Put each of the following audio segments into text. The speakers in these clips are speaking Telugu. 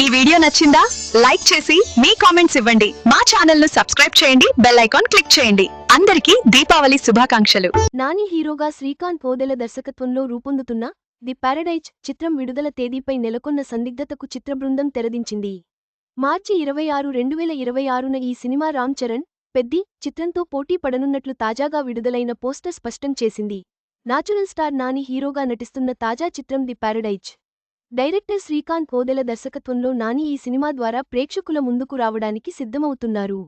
ఈ వీడియో నచ్చిందా? లైక్ చేసి మీ కామెంట్స్ ఇవ్వండి. మా ఛానల్ను సబ్స్క్రైబ్ చేయండి. బెల్ ఐకాన్ క్లిక్ చేయండి. అందరికీ దీపావళి శుభాకాంక్షలు. నాని హీరోగా శ్రీకాంత్ పోదెల దర్శకత్వంలో రూపొందుతున్న ది పారడైజ్ చిత్రం విడుదల తేదీపై నెలకొన్న సందిగ్ధతకు చిత్రబృందం తెరదించింది. మార్చి ఇరవై ఆరు రెండు వేల ఇరవై ఆరున ఈ సినిమా రామ్ చరణ్ పెద్ది చిత్రంతో పోటీ పడనున్నట్లు తాజాగా విడుదలైన పోస్టర్ స్పష్టం చేసింది. నాచురల్ స్టార్ నాని హీరోగా నటిస్తున్న తాజా చిత్రం the paradise. Director Srikanth Odela దర్శకత్వంలో నాని ఈ సినిమా ద్వారా ప్రేక్షకుల ముందుకు రావడానికి సిద్ధమవుతున్నారు.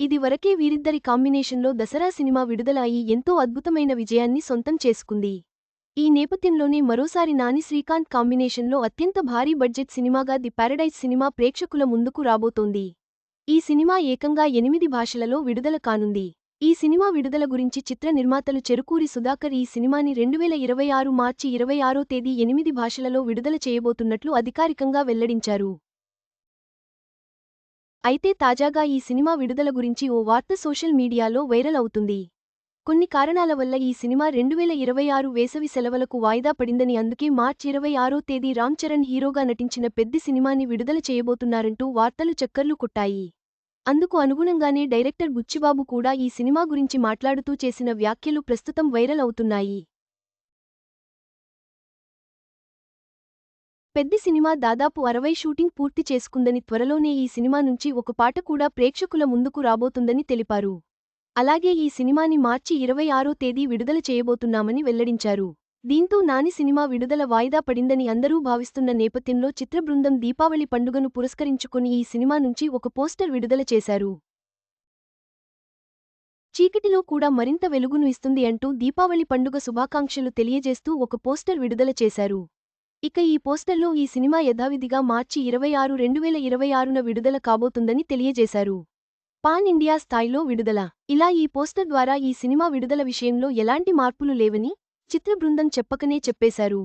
ఇది వరకే వీరిద్దరి కాంబినేషన్లో దసరా సినిమా విడుదల అయి ఎంతో అద్భుతమైన విజయాన్ని సొంతం చేసుకుంది. ఈ నేపథ్యంలోనే మరోసారి నాని శ్రీకాంత్ కాంబినేషన్లో అత్యంత భారీ బడ్జెట్ సినిమాగా ది పారడైజ్ సినిమా ప్రేక్షకుల ముందుకు రాబోతోంది. ఈ సినిమా ఏకంగా ఎనిమిది భాషలలో విడుదల కానుంది. ఈ సినిమా విడుదల గురించి చిత్ర నిర్మాతలు చెరుకూరి సుధాకర్ ఈ సినిమాని రెండువేల ఇరవై ఆరు మార్చి ఇరవై ఆరో తేదీ ఎనిమిది భాషలలో విడుదల చేయబోతున్నట్లు అధికారికంగా వెల్లడించారు. అయితే తాజాగా ఈ సినిమా విడుదల గురించి ఓ వార్త సోషల్ మీడియాలో వైరల్ అవుతుంది. కొన్ని కారణాల వల్ల ఈ సినిమా రెండువేల ఇరవై ఆరు వేసవి సెలవులకు వాయిదా పడిందని అందుకే మార్చి ఇరవై ఆరో తేదీ రామ్ చరణ్ హీరోగా నటించిన పెద్ది సినిమాని విడుదల చేయబోతున్నారంటూ వార్తలు చక్కర్లు కొట్టాయి. అందుకు అనుగుణంగానే డైరెక్టర్ బుచ్చిబాబు కూడా ఈ సినిమా గురించి మాట్లాడుతూ చేసిన వ్యాఖ్యలు ప్రస్తుతం వైరల్ అవుతున్నాయి. పెద్ద సినిమా దాదాపు అరవై షూటింగ్ పూర్తి చేసుకుందని త్వరలోనే ఈ సినిమా నుంచి ఒక పాట కూడా ప్రేక్షకుల ముందుకు రాబోతుందని తెలిపారు. అలాగే ఈ సినిమాని మార్చి ఇరవై ఆరో తేదీ విడుదల చేయబోతున్నామని వెల్లడించారు. దీంతో నాని సినిమా విడుదల వాయిదా పడిందని అందరూ భావిస్తున్న నేపథ్యంలో చిత్రబృందం దీపావళి పండుగను పురస్కరించుకుని ఈ సినిమా నుంచి ఒక పోస్టర్ విడుదల చేశారు. చీకటిలో కూడా మరింత వెలుగును ఇస్తుంది అంటూ దీపావళి పండుగ శుభాకాంక్షలు తెలియజేస్తూ ఒక పోస్టర్ విడుదల చేశారు. ఇక ఈ పోస్టర్లో ఈ సినిమా యథావిధిగా మార్చి ఇరవై ఆరు రెండువేల ఇరవై ఆరున విడుదల కాబోతుందని తెలియజేశారు. పాన్ ఇండియా స్థాయిలో విడుదల. ఇలా ఈ పోస్టర్ ద్వారా ఈ సినిమా విడుదల విషయంలో ఎలాంటి మార్పులు లేవని చిత్ర బృందం చెప్పకనే చెప్పేశారు.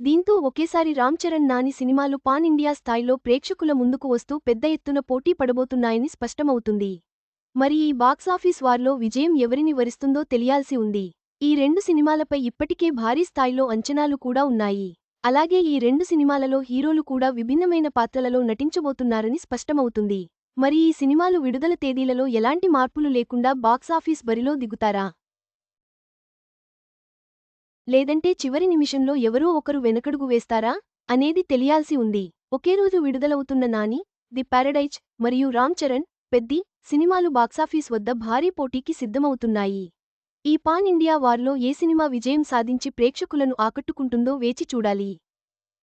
దీంతో ఒకేసారి రామ్ చరణ్ నాని సినిమాలు పాన్ ఇండియా స్థాయిలో ప్రేక్షకుల ముందుకు వస్తూ పెద్ద ఎత్తున పోటీ పడబోతున్నాయని స్పష్టమవుతుంది. మరి ఈ బాక్సాఫీస్ వార్లో విజయం ఎవరిని వరిస్తుందో తెలియాల్సి ఉంది. ఈ రెండు సినిమాలపై ఇప్పటికే భారీ స్థాయిలో అంచనాలు కూడా ఉన్నాయి. అలాగే ఈ రెండు సినిమాలలో హీరోలు కూడా విభిన్నమైన పాత్రలలో నటించబోతున్నారని స్పష్టమవుతుంది. మరి ఈ సినిమాలు విడుదల తేదీలలో ఎలాంటి మార్పులు లేకుండా బాక్సాఫీస్ బరిలో దిగుతారా? లేదంటే చివరి నిమిషంలో ఎవరో ఒకరు వెనకడుగు వేస్తారా? అనేది తెలియాల్సి ఉంది. ఒకే రోజు విడుదలవుతున్న నాని ది పారడైజ్ మరియు రామ్ చరణ్ పెద్ది సినిమాలు బాక్సాఫీస్ వద్ద భారీ పోటీకి సిద్ధమవుతున్నాయి. ఈ పాన్ ఇండియా వార్లో ఏ సినిమా విజయం సాధించి ప్రేక్షకులను ఆకట్టుకుంటుందో వేచి చూడాలి.